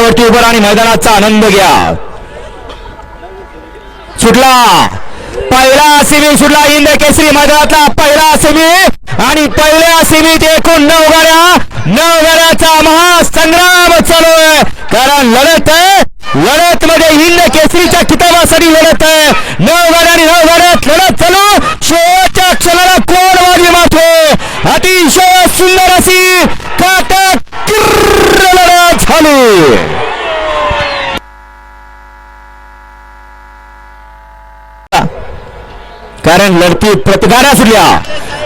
मैदानावरती उभं आणि मैदानाचा आनंद घ्या. सुटला. पहिला सेमी सुटला. इंद केसरी मैदानातला पहिला सेमी आणि पहिल्या सेमीत एकूण नऊ गाड्या नऊ गाड्याचा महासंग्राम चालू आहे. कारण लढत आहे. लढत मध्ये हिंद केसरीच्या किताबासाठी लढत आहे. नऊ गाड्या आणि नऊ गाड्या लढत चालू शेवटच्या क्षणाला कोण वाजी मारतो अतिशय सुंदर अशी काटक लढत झाली कारण लढती प्रति सुटल्या.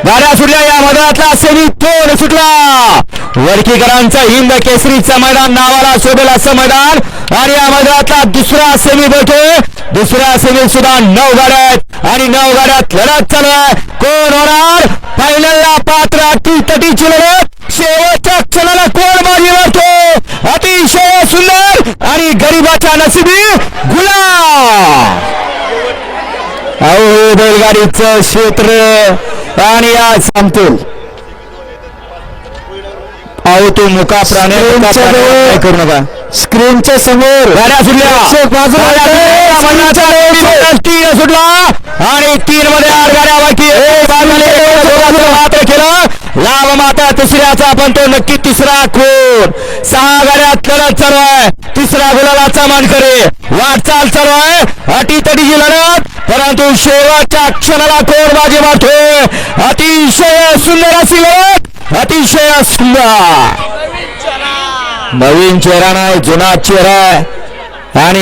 गाड्या सुटल्या या मैदानातला सेमी तोड सुटला. वडकीकरांचा हिंद केसरीचं मैदान नावाला शोभेल असं मैदान. आणि या मैदानातला दुसरा सेमी बैठे. दुसऱ्या सेमी सुद्धा नऊ गाड्या आहेत. आणि नऊ गाड्यात लढत चालू आहे. कोण होणार? पहिल्यांदा पात्र ती तटीची लढत. शेवटच्या क्षणाला कोण बाजी मारतो? अतिशय सुंदर आणि गरीबाच्या नशिबी गुलाब अहो बैलगाडीचं क्षेत्र आणि आज सांगतो अहो तू मुका प्राणी मुका प्राणी काय करू नका. स्क्रीनच्या समोर. गाड्या सुटल्या. बाजूला सुटला आणि तीन मध्ये आठ गाड्या बाकी. मात्र केलं. लाभ माता तिसऱ्याचा पण तो नक्की तिसरा खून सहा गाड्यात लढत चालू आहे तिसरा गुलालाचा मानकरी. वाटचाल चालू आहे. अटी तटीची लढत. परंतु शेवटच्या क्षणाला कोण बाजी मारतोय अतिशय सुंदर अशी लढत अतिशय सुंदर. नवीन चेहरा नाही जुना चेहरा आणि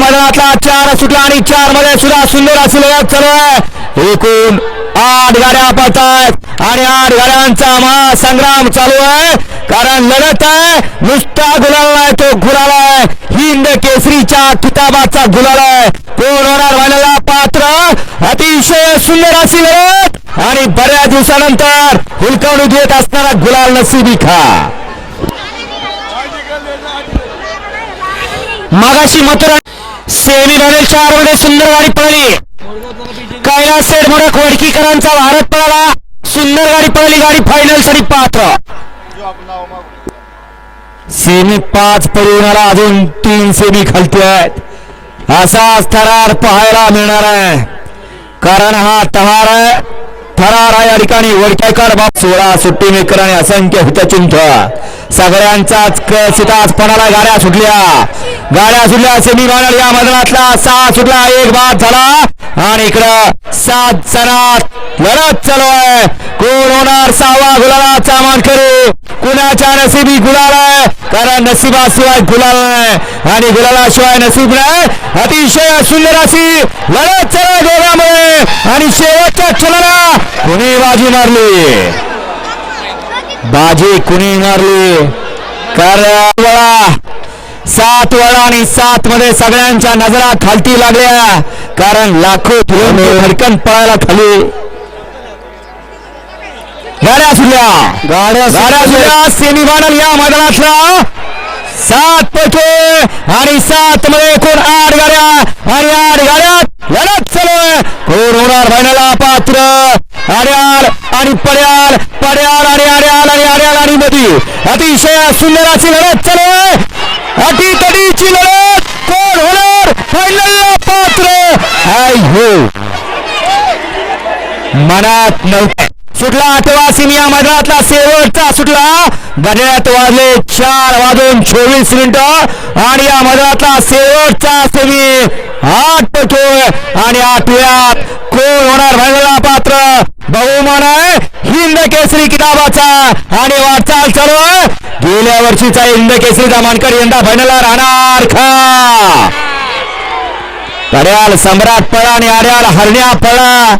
मैदानातला चार सुटला आणि चारमध्ये सुद्धा सुंदर अशी लढत चालू आहे. एकूण आठ गाड्या पडतायत आणि आठ गाड्यांचा महासंग्राम चालू आहे. कारण लढत आहे. नुसता गुलाल नाही तो गुलाल आहे. हिंद केसरीच्या किताबाचा गुलाल आहे. कोण होणार व्हायला पात्र? अतिशय सुंदर अशी लढत. आणि बऱ्याच दिवसानंतर हुलकावणी देत असणारा गुलाल नसिबी खा. मागाशी मथुरा सेमी फायनल चारमध्ये सुंदर गाडी पळली. कैलास सेठ मोडक वडकीकरांचा भारत पळाला. सुंदर गाडी पहिली गाडी फायनलसाठी पात्र. सेमी पाच परिणाला अजून तीन सेमी खालती आहेत. असाच थरार पाहायला मिळणार आहे. कारण हा तहार आहे थरार आहे या ठिकाणी. वडकेकर बाप सोळा सुट्टी मेकर आणि असंख्य हितचिंत. सगळ्यांचाच कसिताच पणाला गाड्या सुटल्या. गाड्या सुटल्या सेमी फायनल या मैदानातला. सहा सुटला एक बाद झाला. आणि इकडं सात जणात लढत चालू आहे. कोण होणार सावा गुलालाचा चामान करू. कुणाच्या नसीबी गुलाल आहे? कारण नसिबाशिवाय गुलाल नाही. आणि गुलालाशिवाय नसीब नाही. अतिशय सुंदर अशी लढत चालू गोव्यामुळे आणि शेवटच्या क्षणाला कुणी बाजी मारली? बाजी कुणी मारली? कारण वळा. सात वळा आणि सात मध्ये सगळ्यांच्या नजरा खालती लागल्या. कारण लाखो धडकन पळायला खाली. गाड्या सुटल्या. गाड्या गाड्या सुटल्या. सेमी फायनल या मैदानातला. सात पैकी आणि सात मध्ये एकूण आठ गाड्या आणि आठ गाड्यात लढत चालू कोण होणार फायनलला पात्र आड्याल आणि पड्याल. पड्याल आणि आड्याल आणि आड्याल आणि मधी. अतिशय सुंदर अशी लढत चालू अटी तडीची लढत. कोण होणार? फायनलला पात्र हाय हो. मनात नव्हते. सुटला आठवा सिमी मैदानातला शेवटचा सुटला. गड्यात वाजले चार वाजून चोवीस मिनिट. आणि या मैदानातला शेवटचा सेमी आठ पटोय आणि आठव्यात कोण होणार? व्हायला पात्र. बहुमान आहे. हिंद केसरी किताबाचा. आणि वाटचाल चालू. गेल्या वर्षीचा इंद केसरीचा मानकर यंदा फायनलला राहणार खा. अड्याल सम्राट पळा आणि आड्याल हरण्या पळा.